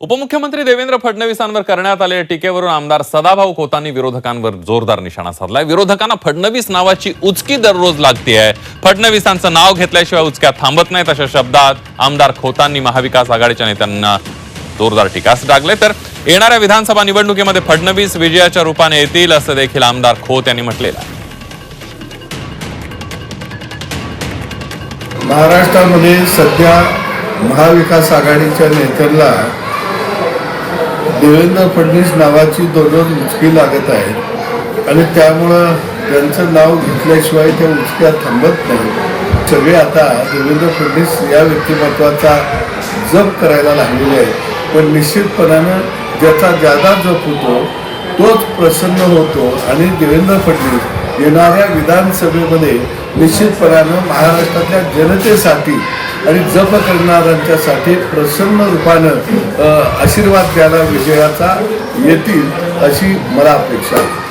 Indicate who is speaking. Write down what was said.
Speaker 1: उपमुख्यमंत्री देवेंद्र फडणवीसांवर करण्यात आलेल्या टीकेवरून आमदार सदाभाऊ खोतांनी विरोधकांवर जोरदार निशाणा साधलाय. विरोधकांना फडणवीस नावाची उचकी दररोज लागतेय. फडणवीसांचं नाव घेतल्याशिवाय उचक्या थांबत नाहीत अशा शब्दात आमदार खोतांनी महाविकास आघाडीच्या नेत्यांना जोरदार टीकास टाकले तर येणाऱ्या विधानसभा निवडणुकीमध्ये फडणवीस विजयाच्या रूपाने येतील असं देखील आमदार खोत यांनी म्हटलेलं आहे.
Speaker 2: महाराष्ट्रामध्ये सध्या महाविकास आघाडीच्या नेत्यांना देवेंद्र फडणवीस नावाची दररोज उचकी लागत आहे आणि त्यामुळं त्यांचं नाव घेतल्याशिवाय त्या उचक्या थांबत नाही. सगळे आता देवेंद्र फडणवीस या व्यक्तिमत्वाचा जप करायला लागलेले आहेत. पण निश्चितपणानं ज्याचा ज्यादा जप होतो तोच प्रसन्न होतो आणि देवेंद्र फडणवीस येणाऱ्या विधानसभेमध्ये निश्चितपणानं महाराष्ट्रातल्या जनतेसाठी आणि जप करणाऱ्यांच्यासाठी प्रसन्न रूपानं आशीर्वाद द्यायला विजयाचा येतील अशी मला अपेक्षा आहे.